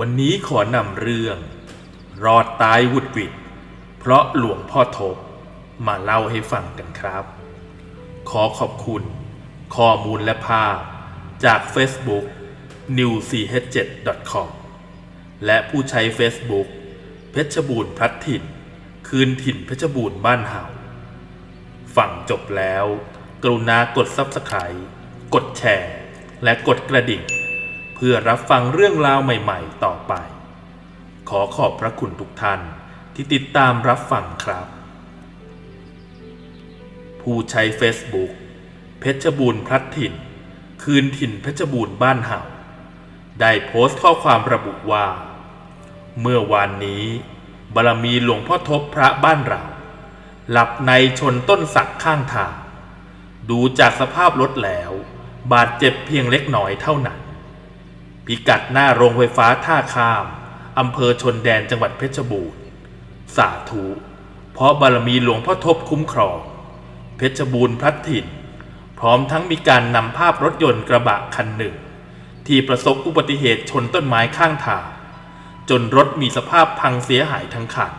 วันนี้ขอนำเรื่อง รอดตายวุดวิดเพราะหลวงพ่อทบมาเล่าให้ฟังกันครับ ขอขอบคุณ ข้อมูลและภาพจาก Facebook newch7.com และผู้ใช้ Facebook เพชรบูรณ์พลัดถิ่น คืนถิ่นเพชรบูรณ์บ้านเห่าฟังจบแล้ว กรุณากด Subscribe กดแชร์ และกดกระดิ่ง พื่อรับฟังเรื่องราวใหม่ๆ ต่อไป ขอขอบพระคุณทุกท่านที่ติดตามรับฟังครับ ผู้ใช้ Facebook เพชรบูรณ์พลัดถิ่น คืนถิ่นเพชรบูรณ์บ้านเห่า ได้โพสต์ข้อความระบุว่า เมื่อวานนี้บารมีหลวงพ่อทบพระบ้านเรา หลับในชนต้นสักข้างทาง ดูจากสภาพรถแล้ว บาดเจ็บเพียงเล็กน้อยเท่านั้น พิกัดหน้าโรงไฟฟ้าท่าข้าม อำเภอชนแดนจังหวัดเพชรบูรณ์ สาธุ เพราะบารมีหลวงพ่อทบคุ้มครอง เพชรบูรณ์พลัดถิ่น พร้อมทั้งมีการนำภาพรถยนต์กระบะคันหนึ่ง ที่ประสบอุบัติเหตุชนต้นไม้ข้างทาง จนรถมีสภาพพังเสียหายทั้งคัน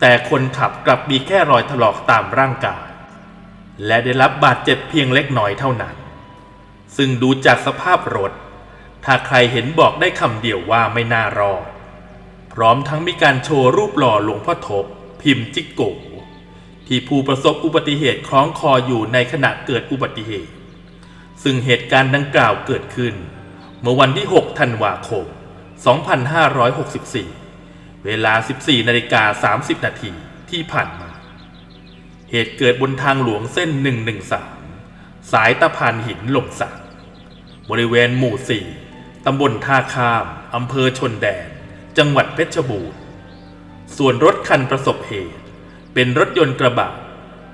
แต่คนขับกลับมีแค่รอยถลอกตามร่างกาย และได้รับบาดเจ็บเพียงเล็กน้อยเท่านั้น ซึ่งดูจากสภาพรถ ถ้าใครเห็นบอกได้คำเดียวว่าไม่น่ารอด พร้อมทั้งมีการโชว์รูปหล่อหลวงพ่อทบ พิมพ์จิกโกที่ผู้ประสบอุบัติเหตุคล้องคออยู่ในขณะเกิดอุบัติเหตุ ซึ่งเหตุการณ์ดังกล่าวเกิดขึ้น เมื่อวันที่ 6 ธันวาคม 2564 เวลา 14นาฬิกา30 นาทีที่ผ่านมา เหตุเกิดบนทางหลวงเส้น 113 สายตะพานหินหล่มสักบริเวณหมู่4 ตำบลท่าข้าม อำเภอชนแดน จังหวัดเพชรบูรณ์ ส่วนรถคันประสบเหตุ เป็นรถยนต์กระบะ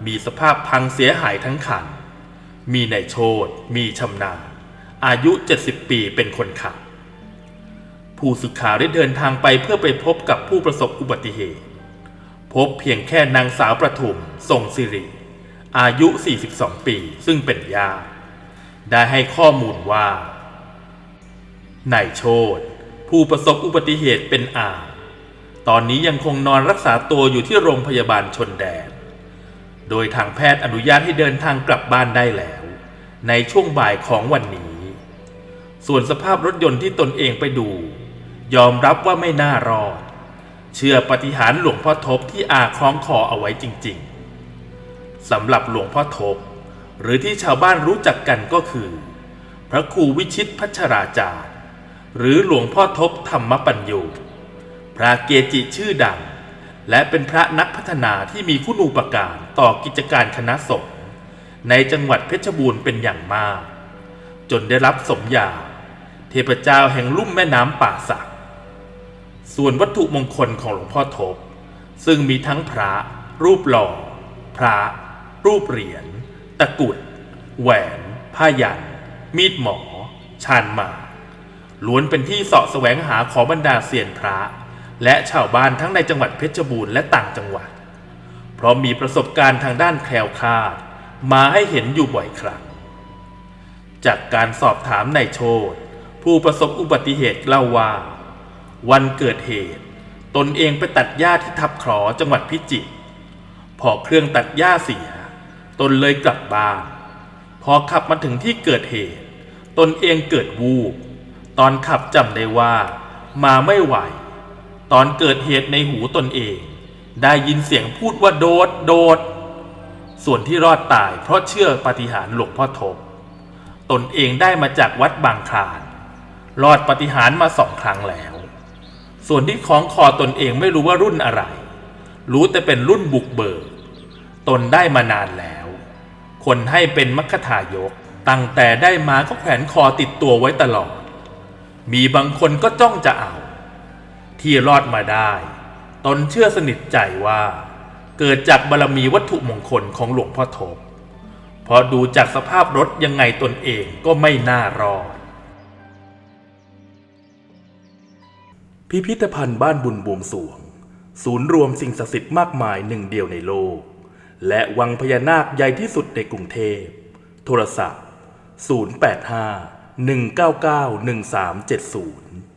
มีสภาพพังเสียหายทั้งคัน มีนายโชตมีชำนาญอายุ 70 ปีเป็นคนขับ ผู้สื่อข่าวได้เดินทางไปเพื่อไปพบกับผู้ประสบอุบัติเหตุ พบเพียงแค่นางสาวประทุมทรงสิริ อายุ 42 ปีซึ่งเป็นญาติได้ให้ข้อมูลว่า นายโชตผู้ประสบอุบัติเหตุเป็นอาตอนนี้ยังคงนอนรักษาตัวอยู่ที่โรงพยาบาลชนแดน โดยทางแพทย์อนุญาตให้เดินทางกลับบ้านได้แล้ว ในช่วงบ่ายของวันนี้ ส่วนสภาพรถยนต์ที่ตนเองไปดู ยอมรับว่าไม่น่ารอด เชื่อปฏิหารหลวงพ่อทบที่อาคล้องคอเอาไว้จริงๆสำหรับหลวงพ่อทบ หรือที่ชาวบ้านรู้จักกันก็คือ พระครูวิชิตพัชราจารย์ หรือหลวงพ่อทบธรรมปัญโยพระเกจิชื่อดัง และเป็นพระนักพัฒนาที่มีคุณูปการต่อกิจการคณะสงฆ์ในจังหวัดเพชรบูรณ์เป็นอย่างมาก จนได้รับสมญาเทพเจ้าแห่งลุ่มแม่น้ำป่าสัก ส่วนวัตถุมงคลของหลวงพ่อทบ ซึ่งมีทั้งพระ รูปหล่อ พระ รูปเหรียญตะกรุด แหวน ผ้ายัน มีดหมอ ชานหมาก ล้วนเป็นที่เสาะแสวงหาของบรรดาเซียนพระ และชาวบ้านทั้งในจังหวัดเพชรบูรณ์และต่างจังหวัด เพราะมีประสบการณ์ทางด้านแคล้วคลาด มาให้เห็นอยู่บ่อยครั้ง จากการสอบถามนายโชตผู้ประสบอุบัติเหตุเล่าว่า วันเกิดเหตุ ตนเองไปตัดหญ้าที่ทับขลอจังหวัดพิจิตรพอเครื่องตัดหญ้าเสีย ตนเลยกลับบ้านพอขับมาถึงที่เกิดเหตุ ตนเองเกิดวูบ ตอนขับจำได้ว่ามาไม่ไหว ตอนเกิดเหตุในหูตนเอง ได้ยินเสียงพูดว่าโดดโดด ส่วนที่รอดตายเพราะเชื่อปฏิหารหลวงพ่อทบ ตนเองได้มาจากวัดบางคลาน รอดปฏิหารมาสองครั้งแล้ว ส่วนที่คล้องคอตนเองไม่รู้ว่ารุ่นอะไร รู้แต่เป็นรุ่นบุกเบิก ตนได้มานานแล้ว คนให้เป็นมัคคทายก ตั้งแต่ได้มาก็แขวนคอติดตัวไว้ตลอด มีบางคนก็จ้องจะเอา ที่รอดมาได้ ตนเชื่อสนิทใจว่า เกิดจากบารมีวัตถุมงคลของหลวงพ่อทบเพราะดูจากสภาพรถยังไงตนเองก็ไม่น่ารอด พิพิธภัณฑ์บ้านบุญบวงสวง ศูนย์รวมสิ่งศักดิ์สิทธิ์มากมายหนึ่งเดียวในโลก และวังพญานาคใหญ่ที่สุดในกรุงเทพ โทรศัพท์ 085 199 1370